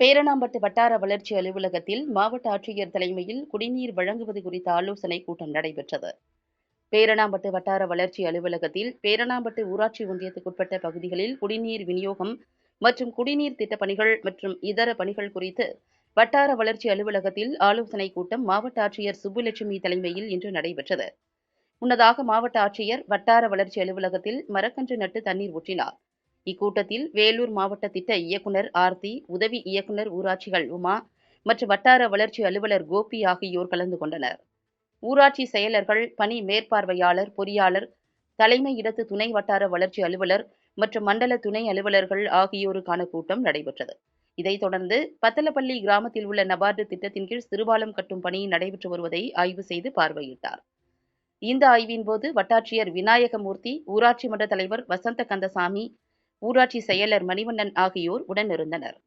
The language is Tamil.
பேரணாம்பட்டு வட்டார வளர்ச்சி அலுவலகத்தில் மாவட்ட ஆட்சியர் தலைமையில் குடிநீர் வழங்குவது குறித்த ஆலோசனைக் கூட்டம் நடைபெற்றது. பேரணாம்பட்டு வட்டார வளர்ச்சி அலுவலகத்தில் பேரணாம்பட்டு ஊராட்சி ஒன்றியத்துக்குட்பட்ட பகுதிகளில் குடிநீர் விநியோகம் மற்றும் குடிநீர் திட்டப் பணிகள் மற்றும் இதர பணிகள் குறித்து வட்டார வளர்ச்சி அலுவலகத்தில் ஆலோசனைக் கூட்டம் மாவட்ட ஆட்சியர் சுப்புலட்சுமி தலைமையில் இன்று நடைபெற்றது. முன்னதாக மாவட்ட ஆட்சியர் வட்டார வளர்ச்சி அலுவலகத்தில் மரக்கன்று நட்டு தண்ணீர் ஊற்றினார். இக்கூட்டத்தில் வேலூர் மாவட்ட திட்ட இயக்குனர் ஆர்த்தி உதவி இயக்குனர் ஊராட்சிகள் உமா மற்றும் வட்டார வளர்ச்சி அலுவலர் கோபி ஆகியோர் கலந்து கொண்டனர். ஊராட்சி செயலர்கள் பணி மேற்பார்வையாளர் பொறியாளர் தலைமை இடத்து துணை வட்டார வளர்ச்சி அலுவலர் மற்றும் மண்டல துணை அலுவலர்கள் ஆகியோருக்கான கூட்டம் நடைபெற்றது. இதைத் தொடர்ந்து பத்தலப்பள்ளி கிராமத்தில் உள்ள நபார்டு திட்டத்தின் கீழ் சிறுபாலம் கட்டும் பணி நடைபெற்று வருவதை ஆய்வு செய்து பார்வையிட்டார். இந்த ஆய்வின் போது வட்டாட்சியர் விநாயகமூர்த்தி ஊராட்சி மன்ற தலைவர் வசந்த கந்தசாமி ஊராட்சி செயலர் மணிவண்ணன் ஆகியோர் உடனிருந்தனர்